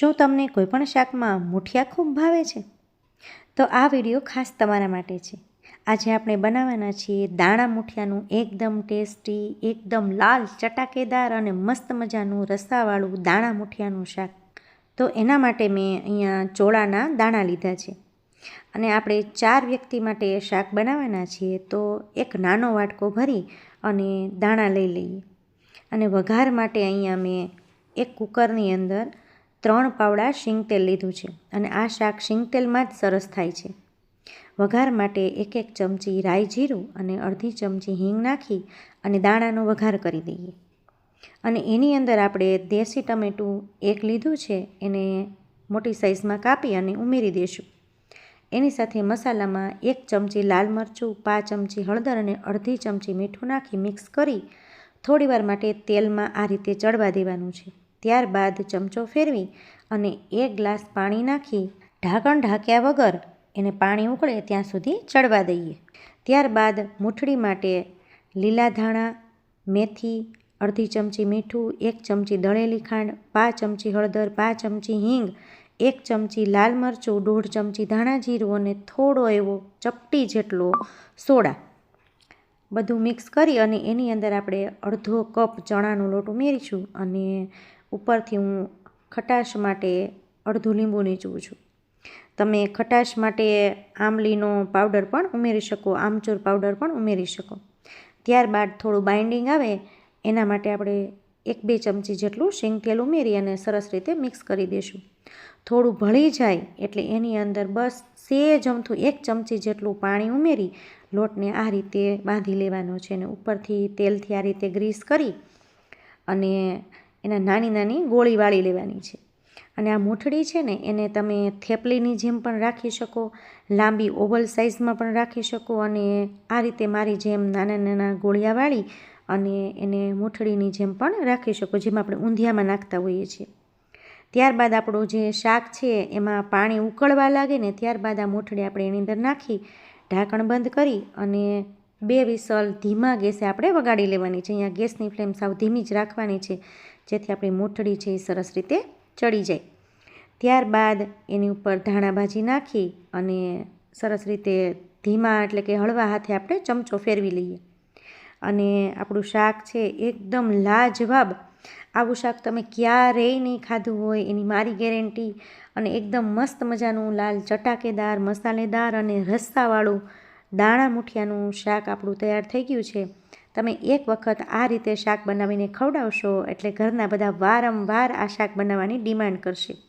શું તમને કોઈપણ શાકમાં મૂઠિયા ખૂબ ભાવે છે? તો આ વીડિયો ખાસ તમારા માટે છે. આજે આપણે બનાવવાના છીએ દાણા મૂઠિયાનું એકદમ ટેસ્ટી, એકદમ લાલ, ચટાકેદાર અને મસ્ત મજાનું રસાવાળું દાણા મૂઠિયાનું શાક. તો એના માટે મેં અહીંયા ચોળાના દાણા લીધા છે. અને આપણે ચાર વ્યક્તિ માટે શાક બનાવવાના છીએ તો એક નાનો વાટકો ભરી અને દાણા લઈ લઈએ. અને વઘાર માટે અહીંયા મેં એક કુકરની અંદર ત્રણ પાવડા શીંગ તેલ લીધું છે અને આ શાક શીંગતેલમાં જ સરસ થાય છે. વઘાર માટે એક એક ચમચી રાઈ જીરું અને અડધી ચમચી હિંગ નાખી અને દાણાનો વઘાર કરી દઈએ. અને એની અંદર આપણે દેશી ટમેટું એક લીધું છે એને મોટી સાઇઝમાં કાપી અને ઉમેરી દઈશું. એની સાથે મસાલામાં એક ચમચી લાલ મરચું, પાંચ ચમચી હળદર અને અડધી ચમચી મીઠું નાખી મિક્સ કરી થોડીવાર માટે તેલમાં આ રીતે ચડવા દેવાનું છે. ત્યારબાદ ચમચો ફેરવી અને એક ગ્લાસ પાણી નાખી ઢાંકણ ઢાંક્યા વગર એને પાણી ઉકળે ત્યાં સુધી ચડવા દઈએ. ત્યારબાદ મૂઠડી માટે લીલા ધાણા, મેથી, અડધી ચમચી મીઠું, એક ચમચી દળેલી ખાંડ પા ચમચી હળદર, પાંચ ચમચી હિંગ, એક ચમચી લાલ મરચું, દોઢ ચમચી ધાણા જીરું અને થોડો એવો ચપટી જેટલો સોડા. બધું મિક્સ કરી અને એની અંદર આપણે અડધો કપ ચણાનો લોટ ઉમેરીશું અને ઉપરથી હું ખટાશ માટે અડધું લીંબુ નીચવું છું. તમે ખટાશ માટે આમલીનો પાવડર પણ ઉમેરી શકો, આમચૂર પાવડર પણ ઉમેરી શકો. ત્યારબાદ થોડું બાઇન્ડિંગ આવે, એના માટે આપણે એક બે ચમચી જેટલું શેંગ તેલ ઉમેરી અને સરસ રીતે મિક્સ કરી દઈશું. થોડું ભળી જાય એટલે એની અંદર બસ સેજ અમથું એક ચમચી જેટલું પાણી ઉમેરી લોટને આ રીતે બાંધી લેવાનો છે અને ઉપરથી તેલથી આ રીતે ગ્રીસ કરી અને એના નાની નાની ગોળી વાળી લેવાની છે. અને આ મૂઠડી છે ને, એને તમે થેપલીની જેમ પણ રાખી શકો, લાંબી ઓવલ સાઇઝમાં પણ રાખી શકો અને આ રીતે મારી જેમ નાના નાના ગોળિયા વાળી અને એને મૂઠડીની જેમ પણ રાખી શકો, જેમ આપણે ઊંધિયામાં નાખતા હોઈએ છીએ. ત્યારબાદ આપણું જે શાક છે, એમાં પાણી ઉકળવા લાગે ને, ત્યારબાદ આ મૂઠડી આપણે એની અંદર નાખી, ઢાંકણ બંધ કરી અને બે વિસલ ધીમા ગેસે આપણે વગાડી લેવાની છે. અહીંયા ગેસની ફ્લેમ સાવ ધીમી જ રાખવાની છે. જેથી આપણી મૂઠડી છે એ સરસ રીતે ચડી જાય. ત્યારબાદ એની ઉપર ધાણા ભાજી નાખી અને સરસ રીતે ધીમા એટલે કે હળવા હાથે આપણે ચમચો ફેરવી લઈએ. અને આપણું શાક છે એકદમ લાજવાબ. આવું શાક તમે ક્યારેય નહીં ખાધું હોય એની મારી ગેરંટી. અને એકદમ મસ્ત મજાનું લાલ ચટાકેદાર, મસાલેદાર અને રસ્સાવાળું દાણા મૂઠિયાનું શાક આપણું તૈયાર થઈ ગયું છે. તમે એક વખત આ રીતે શાક બનાવીને ખવડાવશો એટલે ઘરના બધા વારંવાર આ શાક બનાવવાની ડિમાન્ડ કરશે.